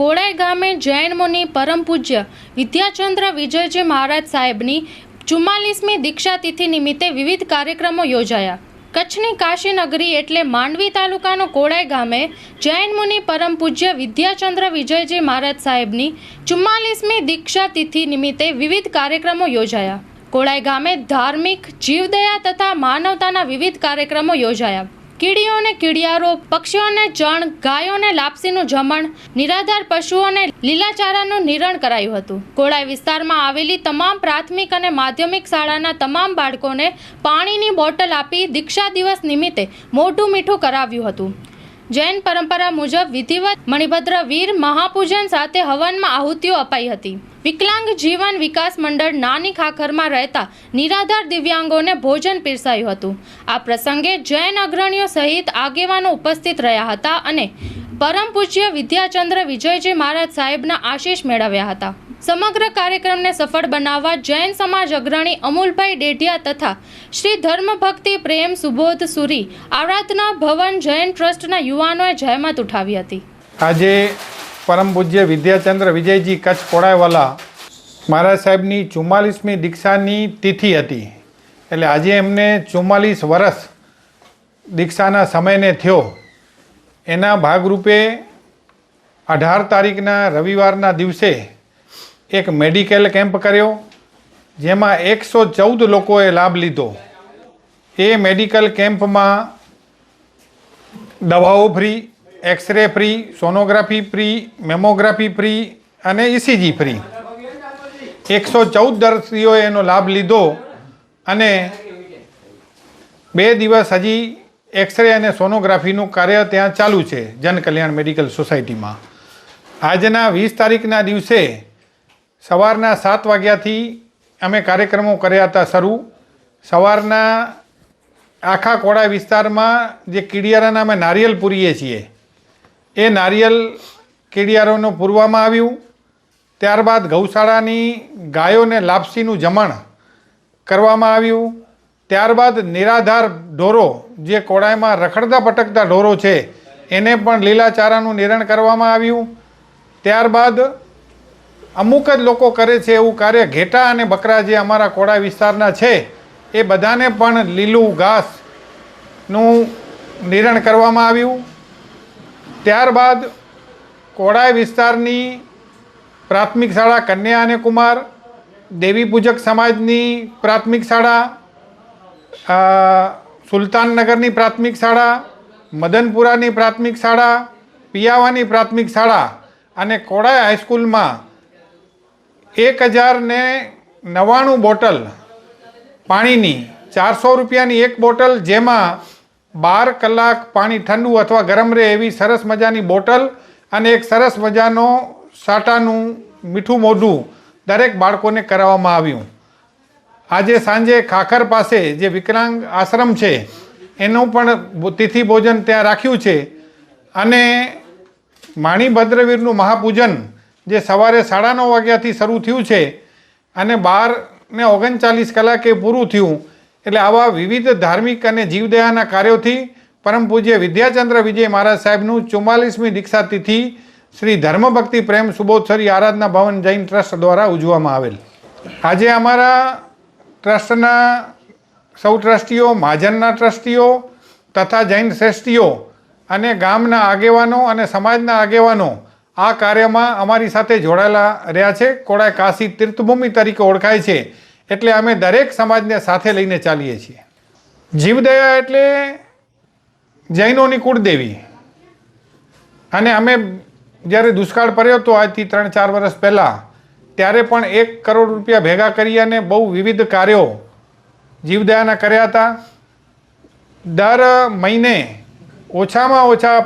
કોડાઈ ગામે જૈન મુનિ પરમ પૂજ્ય વિદ્યાચંદ્ર વિજયજી મહારાજ સાહેબની ચુમ્માલીસમી દીક્ષાતિથિ નિમિત્તે વિવિધ કાર્યક્રમો યોજાયા. કચ્છની કાશીનગરી એટલે માંડવી તાલુકાનો કોડાઈ ગામે જૈન મુનિ પરમ પૂજ્ય વિદ્યાચંદ્ર વિજયજી મહારાજ સાહેબની ચુમ્માલીસમી દીક્ષાતિથિ નિમિત્તે વિવિધ કાર્યક્રમો યોજાયા. કોડાઈ ગામે ધાર્મિક જીવદયા તથા માનવતાના વિવિધ કાર્યક્રમો યોજાયા. કીડીઓને કીડિયારો, પક્ષીઓને ચણ ગાયોને લાપસીનું જમણ, નિરાધાર પશુઓને લીલાચારાનું નિરણ કરાયું હતું. કોળાઈ વિસ્તારમાં આવેલી તમામ પ્રાથમિક અને માધ્યમિક શાળાના તમામ બાળકોને પાણીની બોટલ આપી દીક્ષા દિવસ નિમિત્તે મોઢું મીઠું કરાવ્યું હતું. જૈન પરંપરા મુજબ વિધિવત મણિભદ્ર વીર મહાપૂજન સાથે હવનમાં આહુતિઓ અપાઈ હતી. વિકલાંગ જીવન વિકાસ મંડળ નાની ખાખરમાં રહેતા નિરાધાર દિવ્યાંગોને ભોજન પીરસાયું હતું. આ પ્રસંગે જૈન અગ્રણીઓ સહિત આગેવાનો ઉપસ્થિત રહ્યા હતા અને પરમ પૂજ્ય વિદ્યાચંદ્ર વિજયજી મહારાજ સાહેબના આશીષ મેળવ્યા હતા. સમગ્ર કાર્યક્રમને સફળ બનાવવા જૈન સમાજ અગ્રણી અમૂલભાઈ ડેઢિયા તથા શ્રી ધર્મભક્તિ પ્રેમ સુબોધ સુરી આરાધના ભવન જૈન ટ્રસ્ટના યુવાનોએ જહેમત ઉઠાવી હતી. આજે પરમ પૂજ્ય વિદ્યાચંદ્ર વિજયજી કચ્છ કોડાયવાલા મહારાજ સાહેબની ચુમ્માલીસમી દીક્ષાની તિથિ હતી. એટલે આજે એમને ચુમ્માલીસ વર્ષ દીક્ષાના સમયને થયો. એના ભાગરૂપે અઢાર તારીખના રવિવારના દિવસે એક મેડિકલ કેમ્પ કર્યો, જેમાં એકસો ચૌદ લોકોએ લાભ લીધો. એ મેડિકલ કેમ્પમાં દવાઓ free x ray free sonography free mammography free અને ઇસીજી ફ્રી એકસો ચૌદ દર્દીઓએ એનો લાભ લીધો અને બે દિવસ હજી એક્સરે અને સોનોગ્રાફીનું કાર્ય ત્યાં ચાલુ છે જન કલ્યાણ મેડિકલ સોસાયટીમાં. આજના વીસ તારીખના દિવસે સવારના સાત વાગ્યાથી અમે કાર્યક્રમો કર્યા હતા શરૂ. સવારના આખા કોડા વિસ્તારમાં જે કીડિયારાના અમે નારિયેલ પૂરીએ છીએ એ નારિયેલ કેડિયારોનું પૂરવામાં આવ્યું. ત્યારબાદ ગૌશાળાની ગાયોને લાપસીનું જમણ કરવામાં આવ્યું. ત્યારબાદ નિરાધાર ઢોરો, જે કોળાઈમાં રખડતા ભટકતા ઢોરો છે, એને પણ લીલા ચારાનું નિરણ કરવામાં આવ્યું. ત્યારબાદ અમુક જ લોકો કરે છે એવું કાર્ય, ઘેટા અને બકરા જે અમારા કોડા વિસ્તારના છે, એ બધાને પણ લીલું ઘાસનું નિરણ કરવામાં આવ્યું. ત્યારબાદ કોડાઈ વિસ્તારની પ્રાથમિક શાળા કન્યા અને કુમાર દેવી પૂજક સમાજની પ્રાથમિક શાળા સુલતાનનગરની પ્રાથમિક શાળા, મદનપુરાની પ્રાથમિક શાળા, પિયાવાની પ્રાથમિક શાળા અને કોડાઈ હાઈસ્કૂલમાં એક હજારને નવ્વાણું બોટલ પાણીની ચારસો રૂપિયાની એક બોટલ જેમાં બાર કલાક પાણી ઠંડુ અથવા ગરમ રહે એવી સરસ મજાની બોટલ અને એક સરસ મજાનો સાટાનું મીઠું મોઢું દરેક બાળકોને કરાવવામાં આવ્યું. આજે સાંજે ખાખર પાસે જે વિકલાંગ આશ્રમ છે, એનું પણ તિથિ ભોજન ત્યાં રાખ્યું છે અને માણીભદ્રવીરનું મહાપૂજન જે સવારે સાડા નવ વાગ્યાથી શરૂ થયું છે અને બાર ને ઓગણચાલીસ કલાકે પૂરું થયું એટલે આવા વિવિધ ધાર્મિક અને જીવદયાના કાર્યોથી પરમ પૂજ્ય વિદ્યાચંદ્ર વિજય મહારાજ સાહેબનું ચુમ્માલીસમી દીક્ષા તિથિ શ્રી ધર્મભક્તિ પ્રેમ સુબોધસરી આરાધના ભવન જૈન ટ્રસ્ટ દ્વારા ઉજવવામાં આવેલ. આજે અમારા ટ્રસ્ટના સૌ ટ્રસ્ટીઓ, મહાજનના ટ્રસ્ટીઓ તથા જૈન શ્રેષ્ઠીઓ અને ગામના આગેવાનો અને સમાજના આગેવાનો આ કાર્યમાં અમારી સાથે જોડાયેલા રહ્યા છે. કોળાય કાશી તીર્થભૂમિ તરીકે ઓળખાય છે. એટલે અમે દરેક સમાજને સાથે લઈને ચાલીએ છીએ. જીવદયા એટલે જૈનોની કુળદેવી. અને અમે જ્યારે દુષ્કાળ પડ્યો હતો આજથી ત્રણ ચાર વર્ષ પહેલાં, ત્યારે પણ એક કરોડ રૂપિયા ભેગા કરી અને બહુ વિવિધ કાર્યો જીવદયાના કર્યા હતા. દર મહિને ઓછામાં ઓછા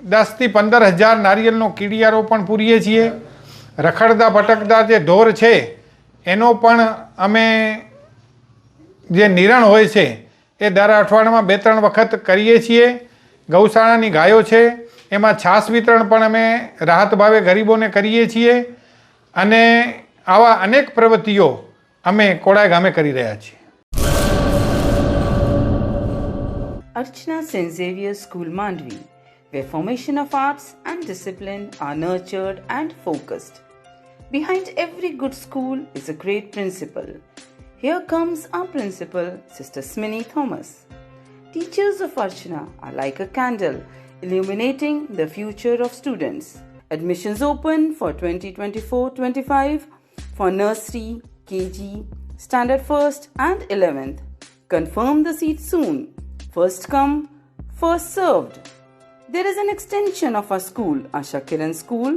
દસથી પંદર હજાર નારિયેળનો કીડિયારો પણ પૂરીએ છીએ. રખડતા ભટકતા જે ઢોર છે એનો પણ અમે જે નિરણ હોય છે, એ દર અઠવાડિયામાં બે ત્રણ વખત કરીએ છીએ. ગૌશાળાની ગાયો છે, એમાં છાશ વિતરણ પણ અમે રાહત ભાવે ગરીબોને કરીએ છીએ. અને આવા અનેક પ્રવૃત્તિઓ અમે કોડાઈ ગામે કરી રહ્યા છીએ. Archana Saint Xavier school Mandvi, where formation of arts and discipline are nurtured and focused. Behind every good school is a great principal. Here comes our principal, Sister Sminny Thomas. Teachers of Archana are like a candle illuminating the future of students. Admissions open for 2024 25 for nursery, KG, standard 1st, and 11th. Confirm the seat soon. First come, first served. There is an extension of our school, Asha Kiran School,